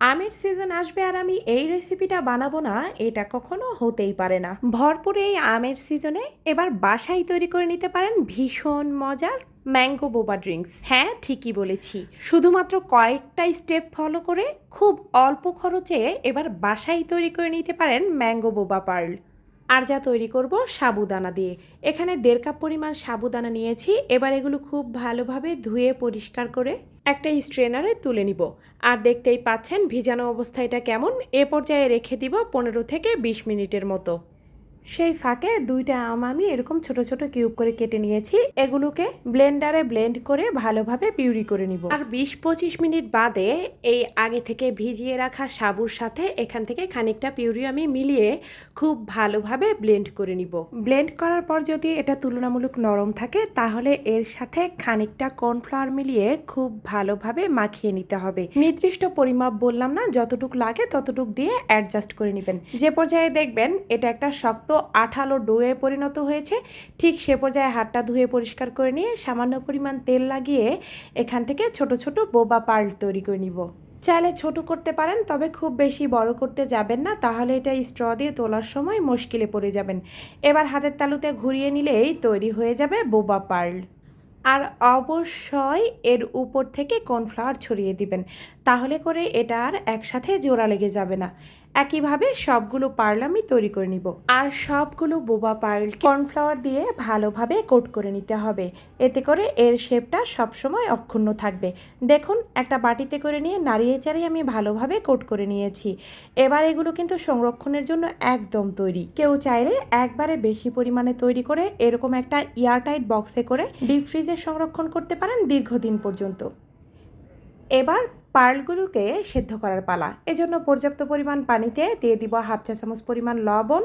আমের সিজন আসবে আর আমি এই রেসিপিটা বানাবো না, এটা কখনো হতেই পারে না। ভরপুর এই আমের সিজনে এবার বাসায় তৈরি করে নিতে পারেন ভীষণ মজার ম্যাঙ্গো বোবা ড্রিঙ্কস হ্যাঁ ঠিকই বলেছি। শুধুমাত্র কয়েকটা স্টেপ ফলো করে খুব অল্প খরচে এবার বাসায় তৈরি করে নিতে পারেন ম্যাঙ্গো বোবা পার্ল আর যা তৈরি করব সাবুদানা দিয়ে। এখানে দেড় কাপ পরিমাণ সাবুদানা নিয়েছি। এবার এগুলো খুব ভালোভাবে ধুয়ে পরিষ্কার করে একটা স্ট্রেনারে তুলে নিব। আর দেখতেই পাচ্ছেন, ভিজানো অবস্থা এটা কেমন? এ পর্যায়ে রেখে দিব পনেরো থেকে বিশ মিনিটের মতো। সেই ফাঁকে দুইটা আম আমি এরকম ছোট ছোট কিউব করে কেটে নিয়েছি। এগুলোকে ব্লেন্ডারে ব্লেন্ড করে ভালোভাবে পিউরি করে নিব। আর বিশ পঁচিশ মিনিট বাদে এই আগে থেকে ভিজিয়ে রাখা সাবুর সাথে এখান থেকে খানিকটা পিউরি আমি মিলিয়ে খুব ভালোভাবে ব্লেন্ড করে নিব। ব্লেন্ড করার পর যদি এটা তুলনামূলক নরম থাকে তাহলে এর সাথে খানিকটা কর্নফ্লাওয়ার মিলিয়ে খুব ভালোভাবে মাখিয়ে নিতে হবে। নির্দিষ্ট পরিমাপ বললাম না যতটুক লাগে ততটুক দিয়ে অ্যাডজাস্ট করে নেবেন। যে পর্যায়ে দেখবেন এটা একটা শক্ত আঠালো ডোয়ে পরিণত হয়েছে। ঠিক সে পর্যায়ে হাতটা ধুয়ে পরিষ্কার করে নিয়ে সামান্য পরিমাণ তেল লাগিয়ে এখান থেকে ছোট ছোট বোবা পার্ল তৈরি করে নিব। চাইলে ছোট করতে পারেন, তবে খুব বেশি বড় করতে যাবেন না। তাহলে এটা স্ট্র দিয়ে তোলার সময় মুশকিলে পড়ে যাবেন। এবার হাতের তালুতে ঘুরিয়ে নিলেই তৈরি হয়ে যাবে বোবা পার্ল। আর অবশ্যই এর উপর থেকে কর্নফ্লাওয়ার ছড়িয়ে দিবেন। তাহলে করে এটা আর একসাথে জোড়া লেগে যাবে না। একইভাবে সবগুলো পার্ল আমি তৈরি করে নিব। আর সবগুলো বোবা পার্ল কর্নফ্লাওয়ার দিয়ে ভালোভাবে কোট করে নিতে হবে। এতে করে এর শেপটা সবসময় অক্ষুণ্ণ থাকবে। দেখুন, একটা বাটিতে করে নিয়ে নাড়িয়ে চাড়িয়ে আমি ভালোভাবে কোট করে নিয়েছি। এবার এগুলো কিন্তু সংরক্ষণের জন্য একদম তৈরি। কেউ চাইলে একবারে বেশি পরিমাণে তৈরি করে এরকম একটা এয়ারটাইট বক্সে করে ডিপ ফ্রিজে সংরক্ষণ করতে পারেন দীর্ঘদিন পর্যন্ত। এবার পার্লগুলোকে সেদ্ধ করার পালা। এজন্য পর্যাপ্ত পরিমাণ পানিতে দিয়ে দিব হাফ চা চামচ পরিমাণ লবণ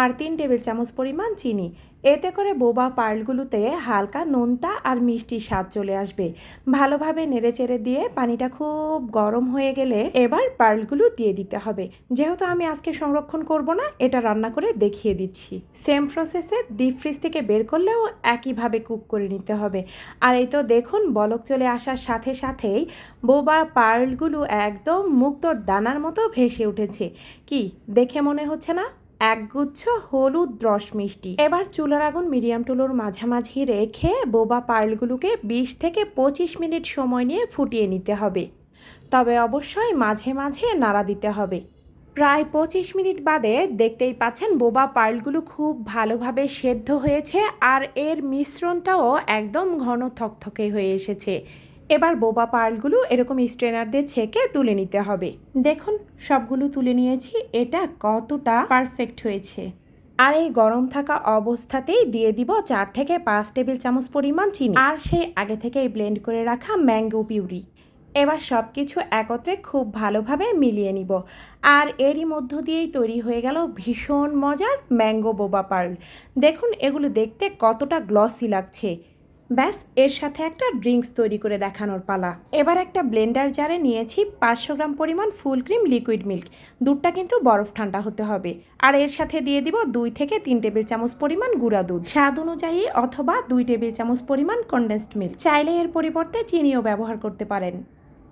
আর তিন টেবিল চামচ পরিমাণ চিনি। এতে করে বোবা পার্লগুলোতে হালকা নোনতা আর মিষ্টি স্বাদ চলে আসবে। ভালোভাবে নেড়েচেড়ে দিয়ে পানিটা খুব গরম হয়ে গেলে এবার পার্লগুলো দিয়ে দিতে হবে। যেহেতু আমি আজকে সংরক্ষণ করব না, এটা রান্না করে দেখিয়ে দিচ্ছি। সেম প্রসেসে ডিপ ফ্রিজ থেকে বের করলেও একইভাবে কুক করে নিতে হবে। আর এই তো দেখুন, বলক চলে আসার সাথে সাথেই বোবা পার্লগুলো একদম মুক্ত দানার মতো ভেসে উঠেছে। কি, দেখে মনে হচ্ছে না? একগুচ্ছ হলুদ রস মিষ্টি। এবার চুলার আগুন মিডিয়াম টুলোর মাঝামাঝি রেখে বোবা পার্লগুলোকে বিশ থেকে পঁচিশ মিনিট সময় নিয়ে ফুটিয়ে নিতে হবে। তবে অবশ্যই মাঝে মাঝে নাড়া দিতে হবে। প্রায় পঁচিশ মিনিট বাদে দেখতেই পাচ্ছেন বোবা পার্লগুলো খুব ভালোভাবে সেদ্ধ হয়েছে আর এর মিশ্রণটাও একদম ঘন থকথকে হয়ে এসেছে। এবার বোবা পার্লগুলো এরকম স্ট্রেনার দিয়ে ছেঁকে তুলে নিতে হবে। দেখুন, সবগুলো তুলে নিয়েছি, এটা কতটা পারফেক্ট হয়েছে। আর এই গরম থাকা অবস্থাতেই দিয়ে দিব চার থেকে পাঁচ টেবিল চামচ পরিমাণ চিনি। আর সেই আগে থেকেই ব্লেন্ড করে রাখা ম্যাঙ্গো পিউরি। এবার সব কিছু একত্রে খুব ভালোভাবে মিলিয়ে নিব। আর এরই মধ্য দিয়েই তৈরি হয়ে গেল ভীষণ মজার ম্যাঙ্গো বোবা পার্ল। দেখুন, এগুলো দেখতে কতটা গ্লসি লাগছে। ব্যাস, এর সাথে একটা ড্রিঙ্কস তৈরি করে দেখানোর পালা। এবার একটা ব্লেন্ডার জারে নিয়েছি পাঁচশো গ্রাম পরিমাণ ফুল ক্রিম লিকুইড মিল্ক। দুধটা কিন্তু বরফ ঠান্ডা হতে হবে। আর এর সাথে দিয়ে দিব দুই থেকে তিন টেবিল চামচ পরিমাণ গুঁড়া দুধ। স্বাদ অনুযায়ী অথবা দুই টেবিল চামচ পরিমাণ কনডেন্সড মিল্ক চাইলে এর পরিবর্তে চিনিও ব্যবহার করতে পারেন।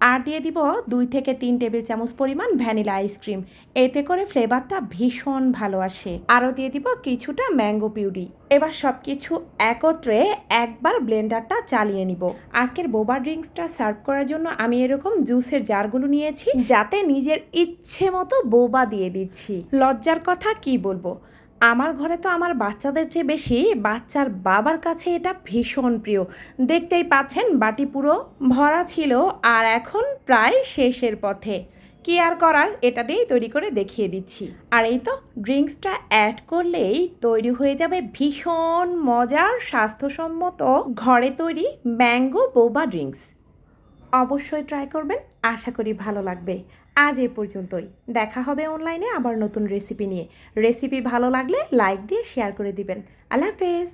আর দিয়ে দিব দুই থেকে তিন টেবিল চামচ পরিমাণ ভ্যানিলা আইসক্রিম এতে করে ফ্লেভারটা ভীষণ ভালো আসে। আরও দিয়ে দিব কিছুটা ম্যাঙ্গো পিউরি এবার সব কিছু একত্রে একবার ব্লেন্ডারটা চালিয়ে নিব। আজকের বোবা ড্রিঙ্কসটা সার্ভ করার জন্য আমি এরকম জুসের জারগুলো নিয়েছি, যাতে নিজের ইচ্ছে মতো বোবা দিয়ে দিচ্ছি। লজ্জার কথা কি বলব? আমার ঘরে তো আমার বাচ্চাদের চেয়ে বেশি বাচ্চার বাবার কাছে এটা ভীষণ প্রিয়। দেখতেই পাচ্ছেন বাটি পুরো ভরা ছিল আর এখন প্রায় শেষের পথে। কি আর করার এটা দিয়েই তৈরি করে দেখিয়ে দিচ্ছি। আর এই তো ড্রিঙ্কসটা অ্যাড করলেই তৈরি হয়ে যাবে ভীষণ মজার স্বাস্থ্যসম্মত ঘরে তৈরি ম্যাঙ্গো বোবা ড্রিঙ্কস। অবশ্যই ট্রাই করবেন। আশা করি ভালো লাগবে। আজ এ পর্যন্তই। দেখা হবে অনলাইনে আবার নতুন রেসিপি নিয়ে। রেসিপি ভালো লাগলে লাইক দিয়ে শেয়ার করে দিবেন। আল্লাহ হাফেজ!